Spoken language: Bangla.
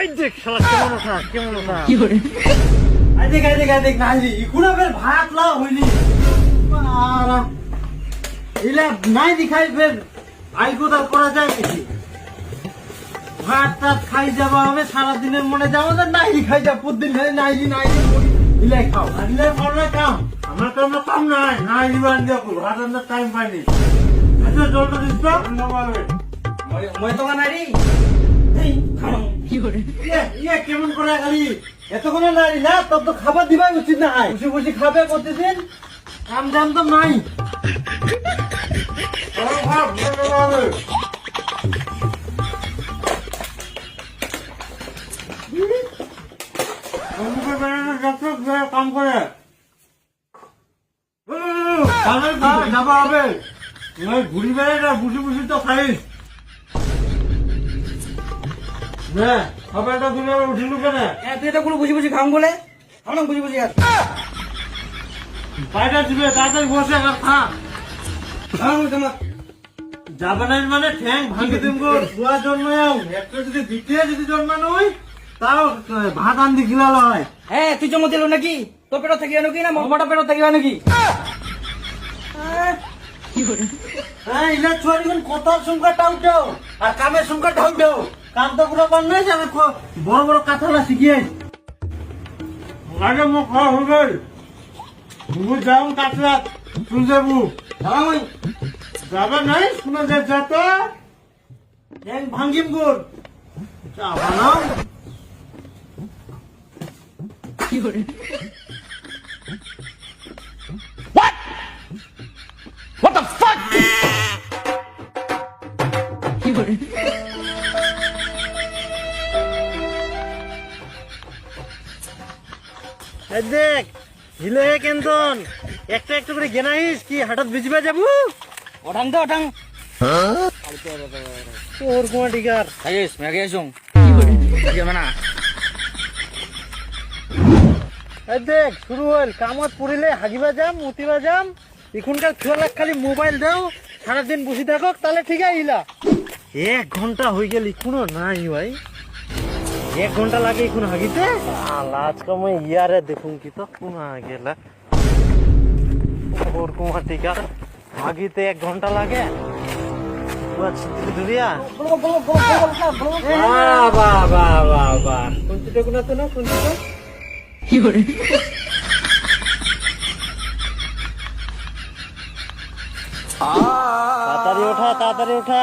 এই দেখ শালা কেমন ওঠা কেমন ওঠা আইদিক আইদিক আইদিক নাইলি ইকুনা ফের ভাত লা হইলি। পারা ইলে নাই দিখাই ফের আই কোথা করা যায় নাকি? ভাত টাত খাই যাবা হবে সারাদিনের মনে যাব তো নাইলি খাই যা প্রতিদিন খাই নাইলি নাইলি। ইলে খাও। ইলে করলে কাম? আমার তো আমরা কাম নাই নাইলি বান যাব ভাত টাইম পাইনি। জলটা দিস তো। মই তো নারী ইয়ে ইয়ে কেমন করে খালি এতক্ষণে নারী না তোর তো খাবার দিবাই উচিত না। বসে বসে খাবে প্রতিদিন। কাম দাম তো নাই। কাম করে। যাবা হবে ওই ঘুরি বেড়াই না বুঝি বুঝি তো খাইস না খাবারটা তুলে উঠিলু কেন তুই তো কোনো বুঝি বুঝি খাম বলে? আমরা বুঝি বুঝি আর? পায়টা দিবে তাড়াতাড়ি বসে আর খা। তোমার। যাবে না মানে ঠ্যাং ভাঙি দিম গো বুয়া জন্মাও একটা যদি দ্বিতীয় যদি জন্মানো হয় তাও ভাত আন্দি খিলালো হয়। হ্যাঁ তুই জমা দিল নাকি? তোর পেটত থাকিবা নাকি না? মোটা পেটত থাকিবা নাকি? হ্যাঁ ইলা ছুয়ারিখন কথার সংখ্যা টাউটাও আর কামের সংখ্যা ঢাউটাও কাম তো পুরো বান নাই আমি খ- বড় বড় কথালা শিখিয়ে। আগে মোক খাওয়া হয়ে গেল বুবু যাও কাতলা তুই যাবু আমি যাবে নাই? শোনা যা তো। ঠ্যাং ভাঙ্গিম গোর চা বানাও এই দেখ হিলে কেন্তন একটা একটা করে গেনাইস কি হঠাৎ ভিজবা যাব? ওঠাং তো ওঠাং তোর কুমা টিকার খাইস মেঘে আসুন না? এই দেখ শুরু হল। কামত পড়িলে হাগিবা যাম মুতিবা যাম। এখনকার ছোয়ালাক খালি মোবাইল দাও সারাদিন বসে থাকো তাহলে ঠিক আইলা। এক ঘণ্টা হয়ে গেল এখনও নাই ভাই। এক ঘণ্টা লাগে এখন হাগিতে? আজকে আমি ইয়ারে দেখুন কি তো কোন গেলা। ওর কুমার টিকা হাগিতে এক ঘণ্টা লাগে? কোনা তাড়াতাড়ি ওঠা তাড়াতাড়ি ওঠা।